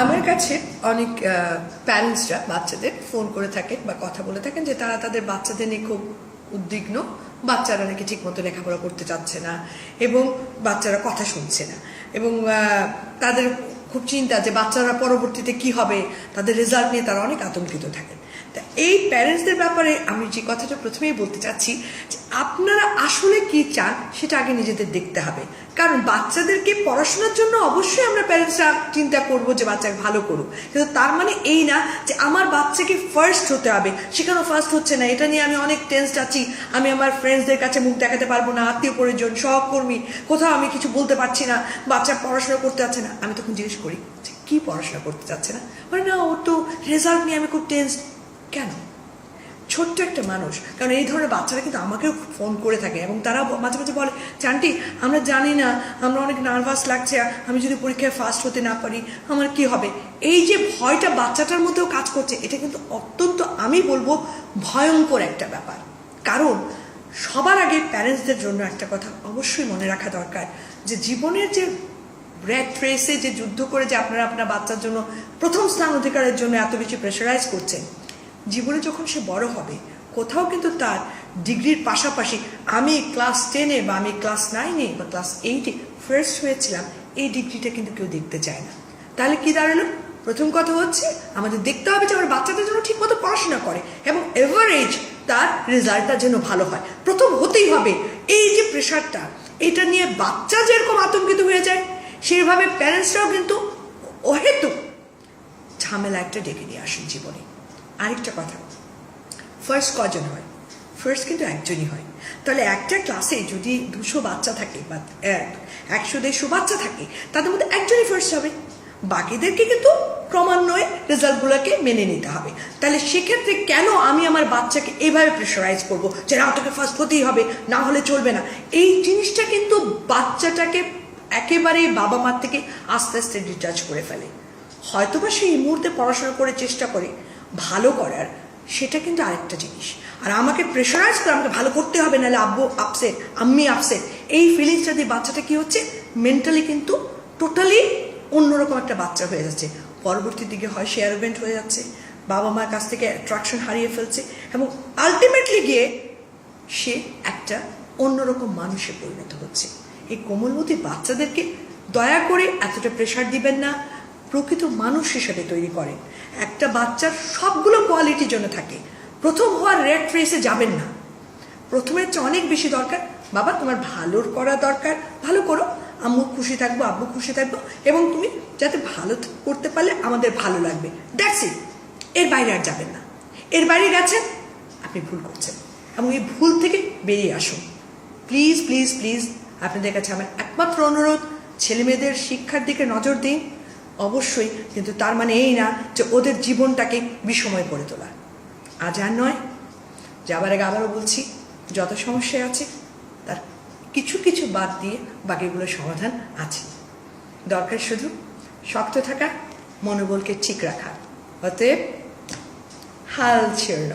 আমার কাছে অনেক প্যারেন্টসরা বাচ্চাদের ফোন করে থাকেন বা কথা বলে থাকেন যে তারা তাদের বাচ্চাদের নিয়ে খুব উদ্বিগ্ন। বাচ্চারা নাকি ঠিক মতো লেখাপড়া করতে চাচ্ছে না এবং বাচ্চারা কথা শুনছে না। এবং তাদের খুব চিন্তা যে বাচ্চারা পরবর্তীতে কি হবে, তাদের রেজাল্ট নিয়ে তারা অনেক আতঙ্কিত থাকেন। তা এই প্যারেন্টসদের ব্যাপারে আমি যে কথাটা প্রথমেই বলতে চাচ্ছি যে আপনারা আসলে কি চান, সেটা আগে নিজেদের দেখতে হবে। কারণ বাচ্চাদেরকে পড়াশোনার জন্য অবশ্যই আমরা প্যারেন্টসরা চিন্তা করব যে বাচ্চাকে ভালো করুক। কিন্তু তার মানে এই না যে আমার বাচ্চাকে ফার্স্ট হতে হবে। সেখানেও ফার্স্ট হচ্ছে না। এটা নিয়ে আমি অনেক টেন্সড আছি। আমি আমার ফ্রেন্ডসদের কাছে মুখ দেখাতে পারব না। আত্মীয় পরিজন, সহকর্মী, কোথাও আমি কিছু বলতে পারছি না। বাচ্চা পড়াশোনা করতে যাচ্ছে না। আমি তখন জিজ্ঞেস করি, যে কি পড়াশোনা করতে চাচ্ছে না? মানে না, ওর তো রেজাল্ট নিয়ে আমি খুব টেন্সড কেন? ছোট্ট একটা মানুষ। কারণ এই ধরনের বাচ্চারা কিন্তু আমাকেও ফোন করে থাকে এবং তারা মাঝে মাঝে বলে, চান্টি, আমরা জানি না, আমরা অনেক নার্ভাস লাগছে, আমি যদি পরীক্ষায় ফার্স্ট হতে না পারি, আমার কি হবে? এই যে ভয়টা বাচ্চাটার মধ্যেও কাজ করছে, এটা কিন্তু অত্যন্ত, আমি বলব, ভয়ঙ্কর একটা ব্যাপার। কারণ সবার আগে প্যারেন্টসদের জন্য একটা কথা অবশ্যই মনে রাখা দরকার, যে জীবনের যে র্যাট রেসে যে যুদ্ধ করে যে আপনারা আপনার বাচ্চার জন্য প্রথম স্থান অধিকারের জন্য এত বেশি প্রেশারাইজ করছেন জীবনে যখন সে বড় হবে, কোথাও কিন্তু তার ডিগ্রির পাশাপাশি আমি ক্লাস টেনে বা আমি ক্লাস নাইনে বা ক্লাস এইটে ফার্স্ট হয়েছিলাম, এই ডিগ্রিটা কিন্তু কেউ দেখতে চায় না। তাহলে কি দাঁড়াল? প্রথম কথা হচ্ছে, আমাদের দেখতে হবে যে আমার বাচ্চাদের জন্য ঠিকমতো পড়াশোনা করে এবং এভারেজ তার রেজাল্টটা যেন ভালো হয়। প্রথম হতেই হবে, এই যে প্রেশারটা, এটা নিয়ে বাচ্চা যেরকম আতঙ্কিত হয়ে যায় সেইভাবে প্যারেন্টসরাও কিন্তু অহেতুক ঝামেলা একটা ডেকে নিয়ে আসেন জীবনে। আরেকটা কথা। ফার্স্ট কজন হয়? ফার্স্ট কিন্তু একজনই হয়। তাহলে একটা ক্লাসে যদি দুশো বাচ্চা থাকে বা এক- একশো দেড়শো বাচ্চা থাকে, তাদের মধ্যে একজনই ফার্স্ট হবে। বাকিদেরকে কিন্তু ক্রমান্বয়ে রেজাল্টগুলোকে মেনে নিতে হবে। তাহলে সেক্ষেত্রে কেন আমি আমার বাচ্চাকে এভাবে প্রেশারাইজ করব যে না, তোকে ফার্স্ট হতেই হবে, না হলে চলবে না? এই জিনিসটা কিন্তু বাচ্চাটাকে একেবারেই বাবা মার থেকে আস্তে আস্তে ডিটাচ করে ফেলে। হয়তোবা সে এই মুহূর্তে পড়াশোনা করে চেষ্টা করে ভালো করার, সেটা কিন্তু আরেকটা জিনিস। আর আমাকে প্রেশারাইজ করে আমাকে ভালো করতে হবে, নাহলে আব্বু আপসেট আম্মি আপসেট এই ফিলিংসটা দিয়ে বাচ্চাটা কি হচ্ছে? মেন্টালি কিন্তু টোটালি অন্যরকম একটা বাচ্চা হয়ে যাচ্ছে। পরবর্তী দিকে হয় সে অ্যারোভেন্ট হয়ে যাচ্ছে, বাবা মার কাছ থেকে অ্যাট্রাকশন হারিয়ে ফেলছে এবং আলটিমেটলি গিয়ে সে একটা অন্যরকম মানুষে পরিণত হচ্ছে। এই কোমলমতি বাচ্চাদেরকে দয়া করে এতটা প্রেশার দিবেন না। প্রকৃত মানুষ হিসেবে তৈরি করেন একটা বাচ্চার সবগুলো কোয়ালিটির জন্য থাকে। প্রথম হওয়ার রেড রেসে যাবেন না। প্রথমের চেয়ে অনেক বেশি দরকার। বাবা, তোমার ভালোর করা দরকার। ভালো করো। আম্মু খুশি থাকব, আব্বু খুশি থাকব এবং তুমি যাতে ভালো করতে পারলে আমাদের ভালো লাগবে। দ্যাটস ইট এর বাইরে আর যাবেন না। এর বাইরে গেছেন, আপনি ভুল করছেন। এবং এই ভুল থেকে বেরিয়ে আসুন। প্লিজ প্লিজ প্লিজ আপনাদের কাছে আমার একমাত্র অনুরোধ ছেলে মেয়েদের শিক্ষার দিকে নজর দিন। অবশ্যই, কিন্তু তার মানে এই না যে ওদের জীবনটাকে বিষময় করে তোলা। আজ আর নয়, যাবার আগে আবারও বলছি, যত সমস্যা আছে, তার কিছু কিছু বাদ দিয়ে বাকিগুলোর সমাধান আছে। দরকার শুধু শক্ত থাকা, মনোবলকে ঠিক রাখা। অতএব, হাল ছেড়ে